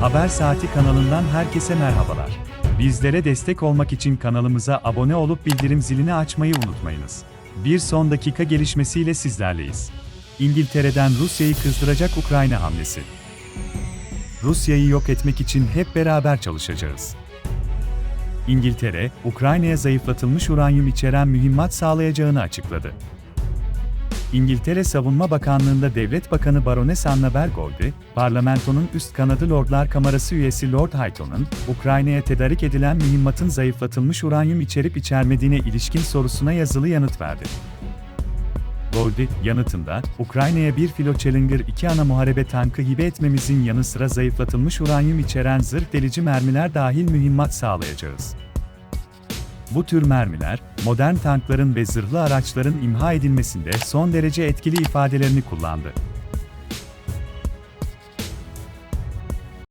Haber Saati kanalından herkese merhabalar. Bizlere destek olmak için kanalımıza abone olup bildirim zilini açmayı unutmayınız. Bir son dakika gelişmesiyle sizlerleyiz. İngiltere'den Rusya'yı kızdıracak Ukrayna hamlesi. Rusya'yı yok etmek için hep beraber çalışacağız. İngiltere, Ukrayna'ya zayıflatılmış uranyum içeren mühimmat sağlayacağını açıkladı. İngiltere Savunma Bakanlığı'nda Devlet Bakanı Baroness Anna Bergolde, parlamentonun üst kanadı Lordlar Kamerası üyesi Lord Hayton'un, Ukrayna'ya tedarik edilen mühimmatın zayıflatılmış uranyum içerip içermediğine ilişkin sorusuna yazılı yanıt verdi. Golde, yanıtında, Ukrayna'ya bir filo Challenger 2 ana muharebe tankı hibe etmemizin yanı sıra zayıflatılmış uranyum içeren zırh delici mermiler dahil mühimmat sağlayacağız. Bu tür mermiler, modern tankların ve zırhlı araçların imha edilmesinde son derece etkili ifadelerini kullandı.